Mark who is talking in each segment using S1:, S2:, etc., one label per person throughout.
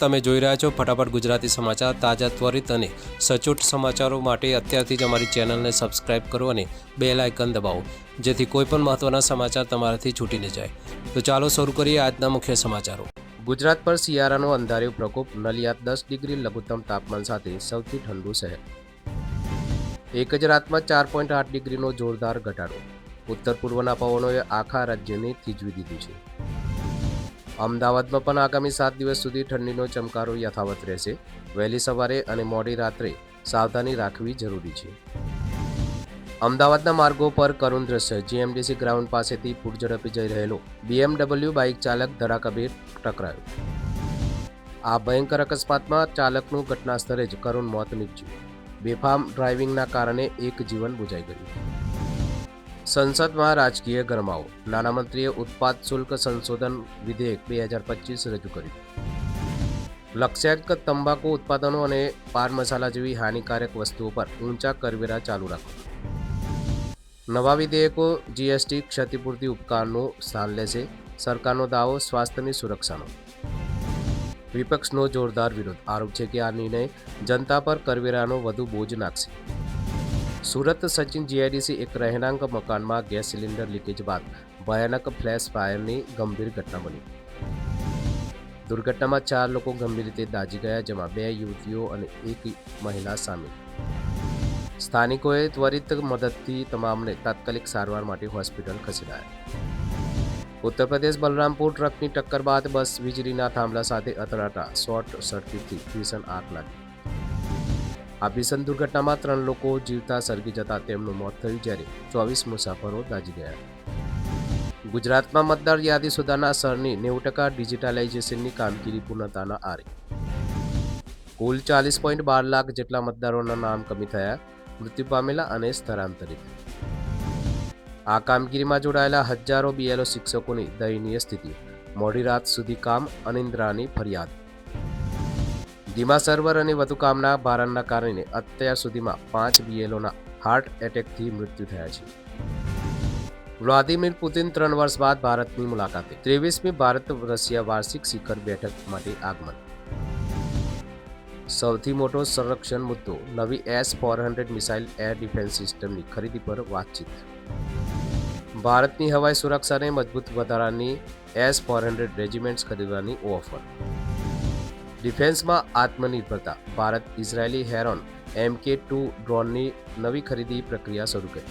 S1: તમે જોઈ રહ્યા છો ફટાફટ ગુજરાતી સમાચાર તાજા ત્વરિત અને સચોટ સમાચારો માટે અત્યારથી જ અમારી ચેનલને સબસ્ક્રાઇબ કરો અને બે લાઇકન દબાવો, જેથી કોઈપણ મહત્ત્વના સમાચાર તમારાથી છૂટી ન જાય. તો ચાલો શરૂ કરીએ આજના મુખ્ય સમાચારો. ગુજરાત પર શિયાળાનો અંધાર્યો પ્રકોપ, નલિયા દસ ડિગ્રી લઘુત્તમ તાપમાન સાથે સૌથી ઠંડુ શહેર. એક જ રાતમાં ચાર પોઈન્ટ આઠ ડિગ્રીનો જોરદાર ઘટાડો. ઉત્તર પૂર્વના પવનોએ આખા રાજ્યને થીજવી દીધું છે. અમદાવાદમાં પણ આગામી સાત દિવસ સુધી ઠંડીનો ચમકારો યથાવત રહેશે. વહેલી સવારે અને મોડી રાત્રે સાવધાની રાખવી જરૂરી છે. અમદાવાદના માર્ગો પર કરુણ દ્રશ્ય. જીએમડીસી ગ્રાઉન્ડ પાસેથી પૂરઝડપે જઈ રહેલો બીએમડબલ્યુ બાઇક ચાલક ધડાકાભેર ટકરાયો. આ ભયંકર અકસ્માતમાં ચાલકનું ઘટના સ્થળે જ કરુણ મોત નીપજ્યું. બેફામ ડ્રાઇવિંગના કારણે એક જીવન બુજાઈ ગયું. સંસદમાં રાજકીય ગરમાવો. નાણામંત્રીએ ઉત્પાદ શુલ્ક સંશોધન વિધેયક બે હજાર પચીસ રજૂ કર્યું. લક્ષ્યાંક તંબાકુ ઉત્પાદનો અને પાન મસાલા જેવી હાનિકારક વસ્તુઓ પર ઊંચા કરવેરા ચાલુ રાખો. નવા વિધેયકો જીએસટી ક્ષતિપૂર્તિ ઉપકારનું સ્થાન લેશે. સરકારનો દાવો સ્વાસ્થ્યની સુરક્ષાનો. વિપક્ષનો જોરદાર વિરોધ. આરોપ છે કે આ નિર્ણય જનતા પર કરવેરાનો વધુ બોજ નાખશે. સુરત સચિન જીઆઈડીસી એક રહેણાંક મકાનમાં ગેસ સિલિન્ડર લીકેજ બાદ ભયાનક ફ્લેશ ફાયરની ગંભીર ઘટના બની. દુર્ઘટનામાં ચાર લોકો ગંભીર રીતે દાઝી ગયા, જેમાં બે યુવતીઓ અને એક મહિલા સામેલ. સ્થાનિકોએ ત્વરિત મદદથી તમામને તાત્કાલિક સારવાર માટે હોસ્પિટલ ખસેડાયા. ઉત્તર પ્રદેશ બલરામપુર ટ્રકની ટક્કર બાદ બસ વીજળીના થાંભલા સાથે અથડાતા શોર્ટ સર્કિટથી ભીષણ આગ લાગી. આ ભીષણ દુર્ઘટનામાં ત્રણ લોકો જીવતા સળગી જતા તેમનું મોત થયું જ્યારે ચોવીસ મુસાફરો દાજી ગયા. ગુજરાતમાં મતદાર યાદી સુધારના સરની નેવું ટકા ડિજિટાલાઇઝેશનની કામગીરી પૂર્ણતાના આરે. કુલ ચાલીસ પોઈન્ટ બાર લાખ જેટલા મતદારોના નામ કમી થયા, મૃત્યુ પામેલા અને સ્થળાંતરિત. આ કામગીરીમાં જોડાયેલા હજારો બીએલઓ શિક્ષકોની દયનીય સ્થિતિ, મોડી રાત સુધી કામ અનિંદ્રાની ફરિયાદ. ધીમા સર્વર અને વધુ કામના ભારણના કારણે અત્યાર સુધીમાં પાંચ બીએલઓના હાર્ટ એટેકથી મૃત્યુ થયા છે. વ્લાદિમીર પુતિન ત્રણ વર્ષ બાદ ભારતની મુલાકાતે. ત્રેવીસમી ભારત રશિયા વાર્ષિક શિખર બેઠક માટે આગમન. સૌથી મોટો સંરક્ષણ મુદ્દો, નવી S four hundred missile air defence સિસ્ટમની ખરીદી પર વાતચીત. ભારતની હવાઈ સુરક્ષાને મજબૂત વધારાની એસ ફોર હંડ્રેડ રેજિમેન્ટ્સ ખરીદવાની ઓફર. ડિફેન્સમાં આત્મનિર્ભરતા, ભારત ઇઝરાયેલી હેરોન એમ કે ટુ ડ્રોનની નવી ખરીદી પ્રક્રિયા શરૂ કરી.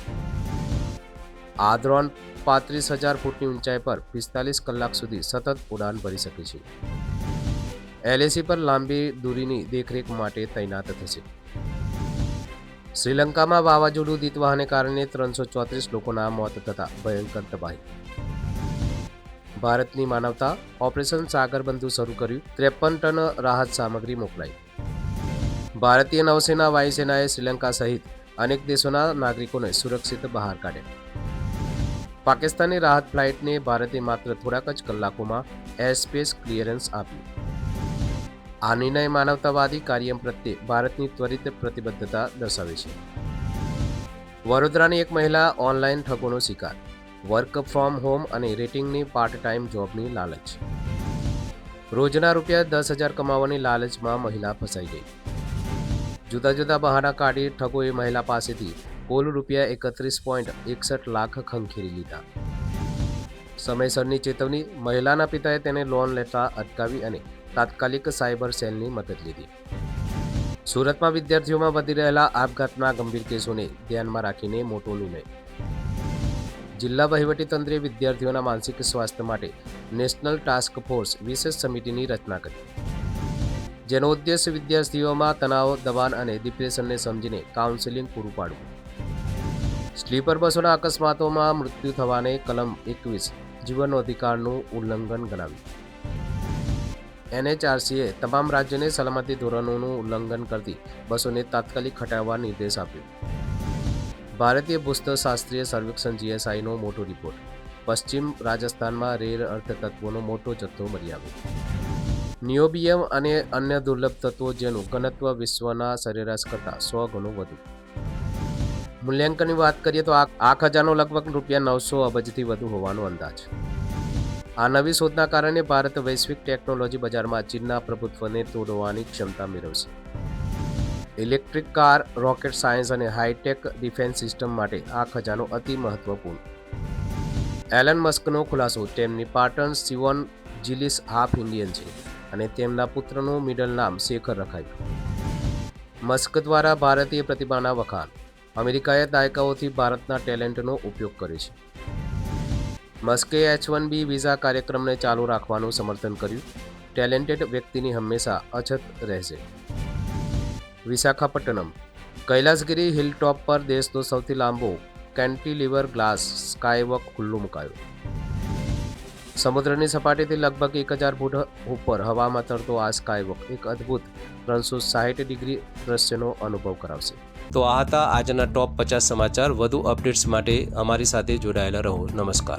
S1: આ ડ્રોન પાંત્રીસ હજાર ફૂટની ઊંચાઈ પર પિસ્તાલીસ કલાક સુધી સતત ઉડાન ભરી શકે છે. એલએસી પર લાંબી દૂરીની દેખરેખ માટે તૈનાત થશે. શ્રીલંકામાં વાવાઝોડું દીતવાહને કારણે ત્રણસો ચોત્રીસ લોકોના મોત થતા ભયંકર તબાહી. ભારતની માનવતા ઓપરેશન સાગરબંધુ શરૂ કર્યું, ત્રેપન ટન રાહત સામગ્રી મોકલાઈ. ભારતીય નૌસેના વાયુસેનાએ શ્રીલંકા સહિત અનેક દેશોના નાગરિકોને સુરક્ષિત બહાર કાઢ્યા. પાકિસ્તાની રાહત ફ્લાઇટને ભારતે માત્ર થોડાક જ કલાકોમાં એરસ્પેસ ક્લિયરન્સ આપ્યું. આ નિર્ણય માનવતાવાદી કાર્ય પ્રત્યે ભારતની ત્વરિત પ્રતિબદ્ધતા દર્શાવે છે. વડોદરાની એક મહિલા ઓનલાઈન ઠગોનો શિકાર વર્ક ફ્રોમ હોમ અને રેટિંગની પાર્ટ ટાઈમ જોબની લાલચ. રોજના રૂપિયા દસ હજાર કમાવાની લાલચમાં મહિલા ફસાઈ ગઈ. જુદા જુદા બહાના કાઢી ઠગોએ મહિલા પાસેથી કુલ રૂપિયા એકત્રીસ પોઈન્ટ એકસઠ લાખ ખંખેરી લીધા. સમયસરની ચેતવણી, મહિલાના પિતાએ તેને લોન લેતા અટકાવી અને તાત્કાલિક સાયબર સેલની મદદ લીધી. સુરતમાં વિદ્યાર્થીઓમાં વધી રહેલા આપઘાતના ગંભીર કેસોને ધ્યાનમાં રાખીને મોટો નિર્ણય જિલ્લા વહીવટીતંત્રે વિદ્યાર્થીઓના માનસિક સ્વાસ્થ્ય માટે નેશનલ ટાસ્ક ફોર્સ વિશેષ સમિતિની રચના કરી. જેનો ઉદ્દેશ વિદ્યાર્થીઓમાં તણાવ, દબાણ અને ડિપ્રેશનને સમજીને કાઉન્સેલિંગ પૂરું પાડવું. સ્લીપર બસોના અકસ્માતોમાં મૃત્યુ થવાને કલમ એકવીસ જીવન અધિકારનું ઉલ્લંઘન ગણાવ્યું. એનએચઆરસીએ તમામ રાજ્યોને સલામતી ધોરણોનું ઉલ્લંઘન કરતી બસોને તાત્કાલિક હટાવવા નિર્દેશ આપ્યો. ભારતીય પુસ્તકશાસ્ત્રીય સર્વેક્ષણ જીએસઆઈનો મોટો રિપોર્ટ. પશ્ચિમ રાજસ્થાનમાં રેર અર્થતત્વોનો મોટો જથ્થો મળી આવ્યો. નિયોબિયમ અને અન્ય દુર્લભ તત્વો જેનું ઘનત્વ વિશ્વના સરેરાશ કરતાં સો ગણું વધુ. મૂલ્યાંકનની વાત કરીએ તો આ ખજાનો લગભગ રૂપિયા નવસો અબજથી વધુ હોવાનો અંદાજ. આ નવી શોધના કારણે ભારત વૈશ્વિક ટેકનોલોજી બજારમાં ચીનના પ્રભુત્વને તોડવાની ક્ષમતા મેળવશે. ઇલેક્ટ્રિક કાર, રોકેટ સાયન્સ અને હાઈટેક ડિફેન્સ સિસ્ટમ માટે આ ખજાનો અતિ મહત્વપૂર્ણ. એલન મસ્કનો ખુલાસો. તેમની Patan Shivon Zilis half Indian છે અને તેમના પુત્રનું મિડલ નામ શેખર રખાયું. મસ્ક દ્વારા ભારતીય પ્રતિભાના વખાણ. અમેરિકાએ દાયકાઓથી ભારતના ટેલેન્ટનો ઉપયોગ કર્યો છે. મસ્કે એચ વન બી વિઝા કાર્યક્રમને ચાલુ રાખવાનું સમર્થન કર્યું. ટેલેન્ટેડ વ્યક્તિની હંમેશા અછત રહેશે. વિશાખાપટ્ટનમ, કૈલાસગીરી હિલ ટોપ પર દેશનો સૌથી લાંબો કેન્ટીલિવર ગ્લાસ સ્કાયવોક ખુલ્લું મુકાયો. સમુદ્રની સપાટીથી લગભગ એક હજાર ફૂટ ઉપર હવામાં તરતો આ સ્કાયવોક એક અદ્ભુત ત્રણસો સાહીઠ ડિગ્રી દ્રશ્યનો અનુભવ કરાવશે. તો આ હતા આજના ટોપ પચાસ સમાચાર. વધુ અપડેટ્સ માટે અમારી સાથે જોડાયેલા રહો. નમસ્કાર.